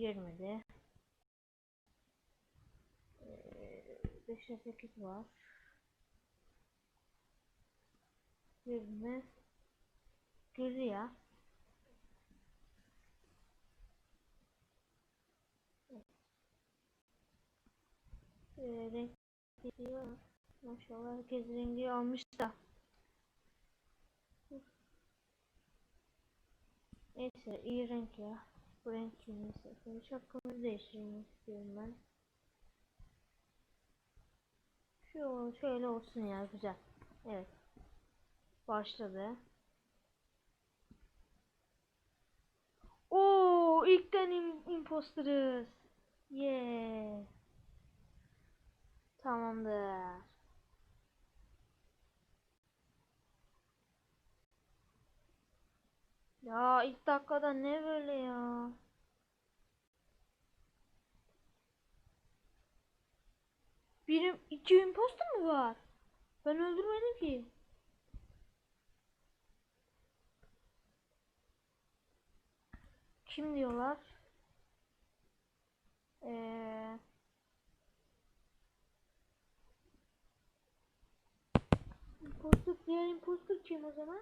20'de. Ee, 5'e 8 var. 20 Girdi ya. Ee, renk var. Maşallah herkes rengi almış da. Neyse iyi renk ya. Bu renk. Şimdi şapkamızı değiştirmek istiyorum ben. Şu şöyle olsun ya güzel. Evet. Başladı. Oo ilkten im imposterız. Yeah. Ya ilk dakikada ne böyle ya? Birim iki imposter mı var? Ben öldürmedim ki. Kim diyorlar? Ee, imposter, diğer imposter kim o zaman?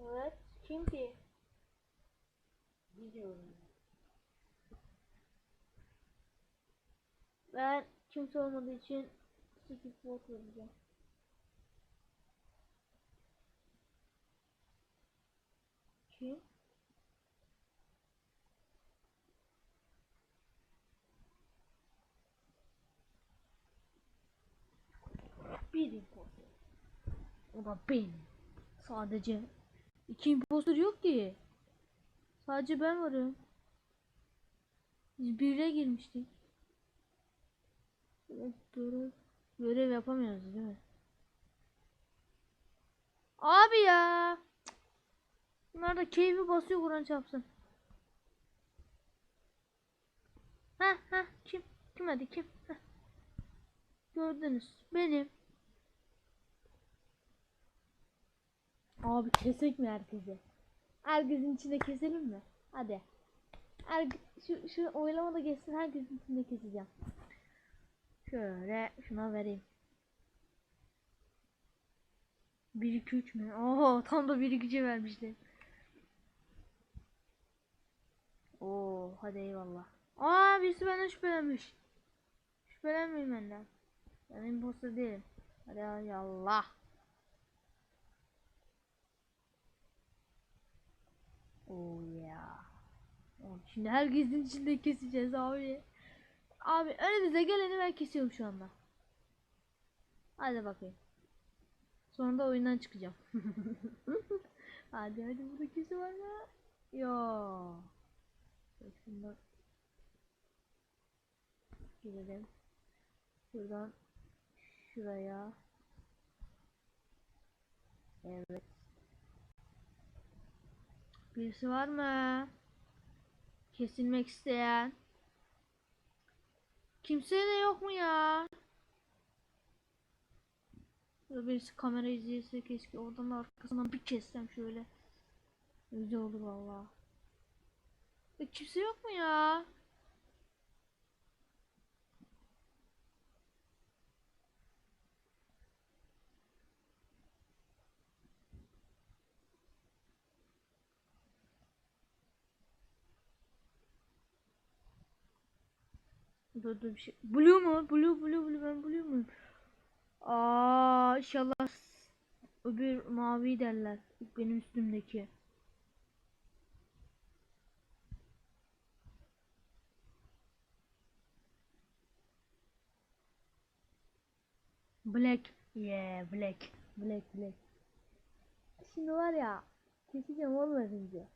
Evet, kim ki? Biliyorum. Ben kimse olmadığı için skip vote vereceğim. Kim? Bir imposter. O da benim. Sadece iki imposter yok ki. Sadece ben varım. Biz bire girmiştik. Evet, görev, yapamıyoruz değil mi? Abi ya. Bunlar da keyfi basıyor Kur'an çarpsın. Ha ha kim? Kim hadi kim? Heh. Gördünüz. Benim. Abi kesek mi herkese? Herkesin içinde keselim mi? Hadi. Her, şu, şu oylama da geçsin herkesin içinde keseceğim. Şöyle şuna vereyim. 1 2 3 mü? Oo tam da 1 2 vermişler. Oo hadi eyvallah. Aa birisi benden şüphelenmiş. Şüphelenmeyin benden. Ben imposter değilim. Hadi Allah. Oh ya. Şimdi herkesin içinde keseceğiz abi. Abi önümüze geleni ben kesiyorum şu anda. Hadi bakayım. Sonra da oyundan çıkacağım. hadi hadi burada kesi var mı? Yo. Şundan girelim. Şuradan şuraya. Evet. Birisi var mı? Kesilmek isteyen. Kimse de yok mu ya? Birisi kamera izleyese keşke oradan arkasından bir kessem şöyle. Güzel olur valla. E, kimse yok mu ya? Dur dur bir şey. Blue mu? Blue blue blue ben blue muyum? Aa inşallah öbür mavi derler. Benim üstümdeki. Black. Yeah black. Black black. Şimdi var ya keseceğim olmadınca.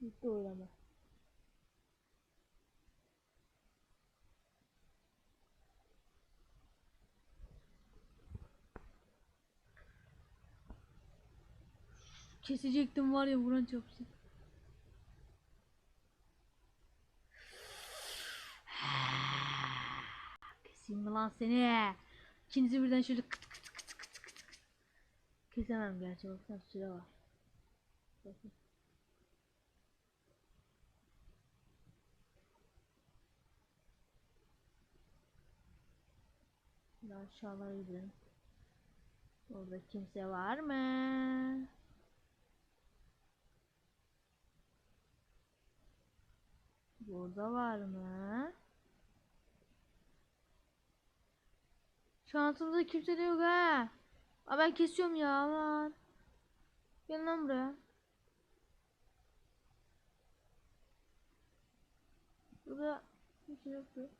Bitti oylama. Kesecektim var ya vuran çarpsın. keseyim mi lan seni? İkinizi birden şöyle kıt kıt kıt kıt kıt kıt. Kesemem gerçi baksana süre var. Bakın. Aşağılara gidelim. Orada kimse var mı? Burada var mı? Şansımızda kimse de yok ha. Aa, ben kesiyorum ya aman. Gel lan buraya. Burada kimse yoktu.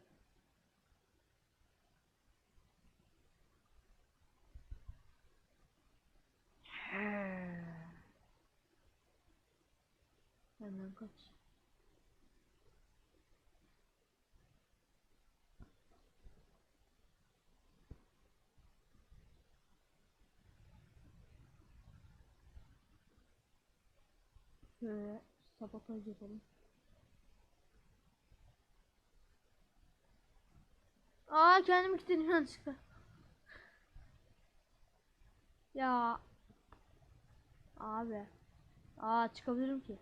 Hemen kaç. Şöyle sabotaj yapalım. Aa kendimi kilitledim yanlışlıkla. Ya. Abi. Aa çıkabilirim ki.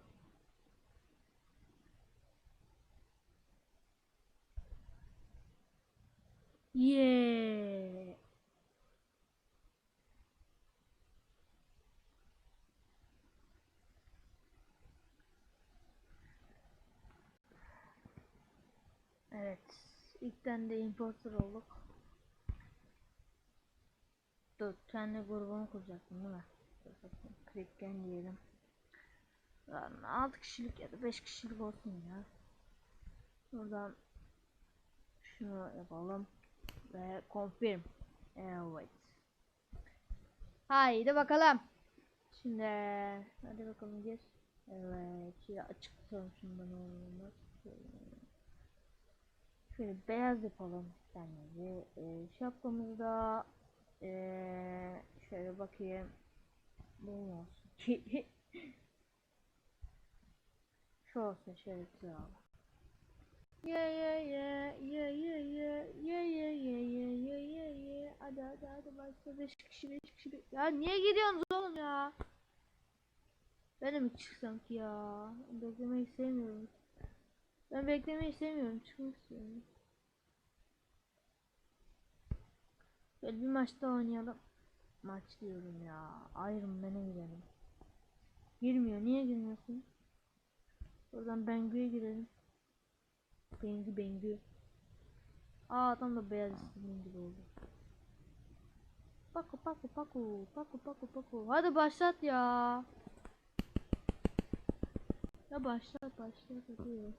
Yeah. Evet. İlkten de importer olduk. Dur kendi grubumu kuracaktım değil mi? Crack'ten diyelim. Yani 6 kişilik ya da 5 kişilik olsun ya. Buradan şunu yapalım ve confirm. Evet. Haydi bakalım. Şimdi hadi bakalım gir. Evet. Şöyle açık tutalım şundan olmaz. Şöyle. Beyaz yapalım kendimizi. Ee, şapkamızda ee, şöyle bakayım. Bu mu olsun? Şu olsun şöyle güzel. Ye ye ye ye ye ye ye ye ye ye ye ye ye hadi hadi hadi başla 5 kişi 5 kişi be- ya niye gidiyorsunuz oğlum ya ben de mi çıksam ki ya beklemeyi sevmiyorum ben beklemeyi sevmiyorum çıkmak istiyorum Böyle bir maçta oynayalım maç diyorum ya Iron Man'e girelim girmiyor niye girmiyorsun Oradan Bengü'ye girelim Bengü Bengü. Aa adam da beyaz istediğim gibi oldu. Paku paku paku paku paku paku. Hadi başlat ya. Ya başlat başlat hadi.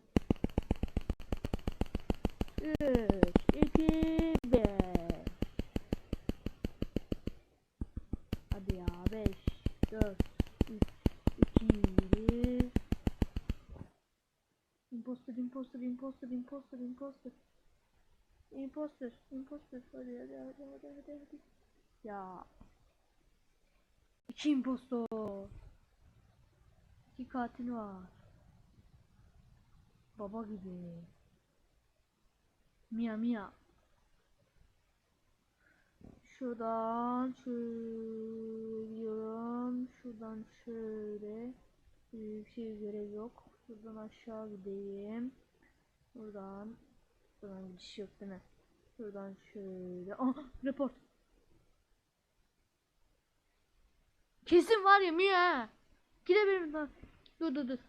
3 2 1 Hadi ya 5 4 3 2 1 Imposter, imposter, imposter, imposter, imposter. Imposter, imposter. Hadi hadi hadi hadi hadi hadi. Ya. İki impostor. İki katil var. Baba gibi. Mia Mia. Şuradan şöyle gidiyorum. Şuradan şöyle. Bir şey görev yok. Buradan aşağı gideyim. Buradan buradan gidiş yok değil mi? Şuradan şöyle. Ah report. Kesin var ya Mia. Gidebilirim. Dur dur dur.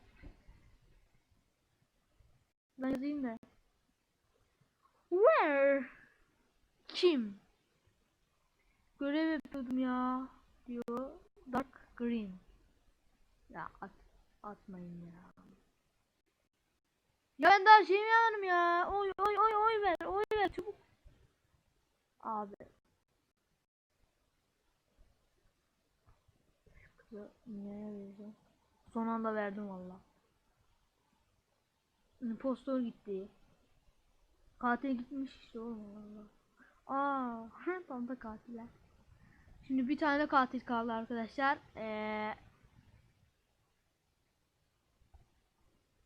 Ben yazayım da. Where? Kim? Görev yapıyordum ya. Diyor. Dark green. Ya at, atmayın ya. Ya ben daha şeyimi yapmadım ya. Oy oy oy oy ver. Oy ver çabuk. Abi. Kızı niye vereceğim? Son anda verdim valla. Impostor gitti. Katil gitmiş işte oğlum valla. Aa, tam da katiller. Şimdi bir tane katil kaldı arkadaşlar. Ee,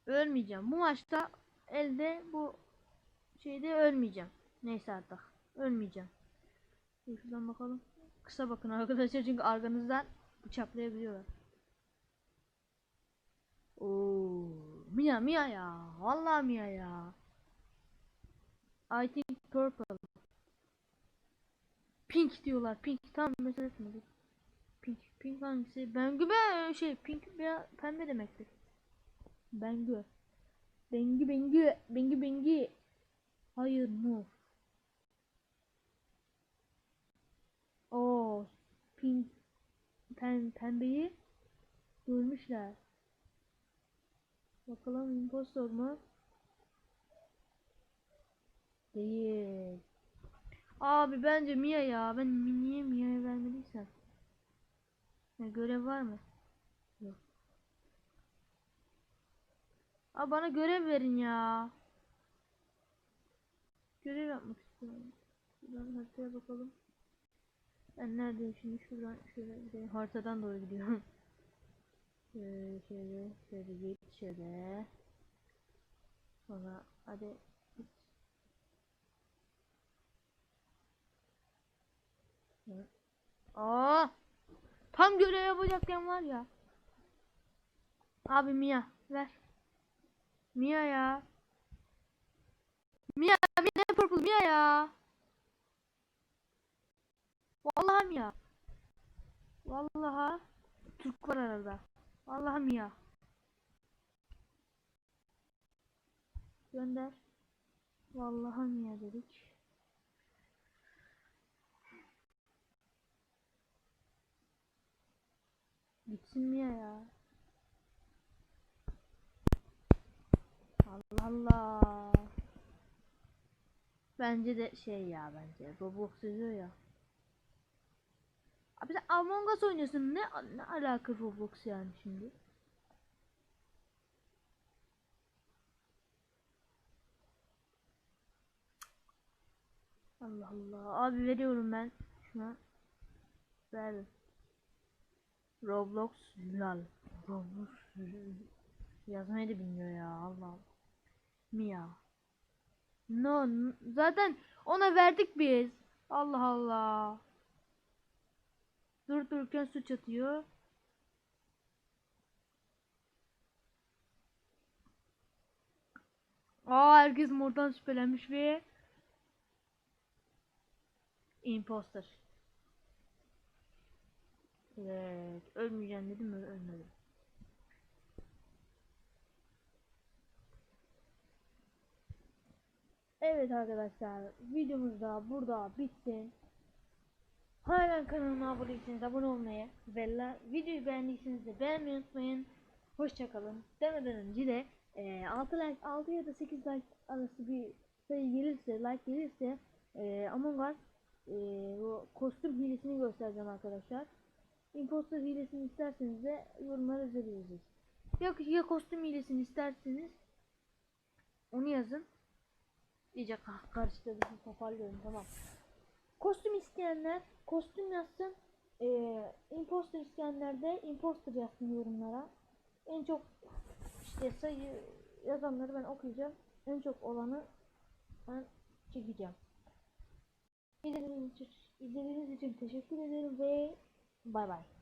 ölmeyeceğim. Bu maçta elde bu şeyde ölmeyeceğim. Neyse artık. Ölmeyeceğim. Şuradan bakalım. Kısa bakın arkadaşlar çünkü arkanızdan bıçaklayabiliyorlar. Oo, Mia Mia ya. Vallahi Mia ya. I think purple. Pink diyorlar. Pink tam mesela. Pink. Pink hangisi? Bengü be şey pink veya pembe demektir. Bengü. Bengü bengü. Bengü bengü. Hayır mor. Oo, pink pem, pembeyi görmüşler. Bakalım impostor mu? Değil. Abi bence Mia ya. Ben niye Mia'ya vermediysem. Ya görev var mı? Yok. Abi bana görev verin ya. Görev yapmak istiyorum. Şuradan haritaya bakalım. Ben neredeyim şimdi? Şuradan şöyle gideyim. Haritadan doğru gidiyorum. Şöyle şöyle şöyle git şöyle. Sonra hadi Hı. Aa! Tam görev yapacakken var ya. Abi Mia ver. Mia ya. Mia, Mia ne purple Mia ya. Vallahi Mia. Vallahi Türk var arada. Vallahi Mia. Gönder. Vallahi Mia dedik. Mia ya. Allah Allah. Bence de şey ya bence. Roblox yazıyor ya. Abi sen Among Us oynuyorsun. Ne, ne alaka Roblox yani şimdi? Allah Allah. Abi veriyorum ben. Şuna. Verdim. Roblox lal. Roblox yazmayı da bilmiyor ya Allah. Mia. No, zaten ona verdik biz. Allah Allah. Dur dururken suç atıyor. Aa herkes mordan şüphelenmiş ve imposter. Evet, ölmeyeceğim dedim mi? Ölmedim. Evet arkadaşlar, videomuz da burada bitti. Hala kanalıma abone değilseniz abone olmayı ve videoyu beğendiyseniz de beğenmeyi unutmayın. Hoşçakalın. Demeden önce de e, 6 like 6 ya da 8 like arası bir sayı gelirse like gelirse e, Among Us e, bu kostüm hilesini göstereceğim arkadaşlar. Imposter hilesini isterseniz de yorumlara yazabilirsiniz. Ya, ya kostüm hilesini isterseniz onu yazın. İyice kah karıştırdım toparlıyorum tamam. Kostüm isteyenler kostüm yazsın. Ee, imposter isteyenler de imposter yazsın yorumlara. En çok işte sayı yazanları ben okuyacağım. En çok olanı ben çekeceğim. İzlediğiniz için, izlediğiniz için teşekkür ederim ve Bye bye.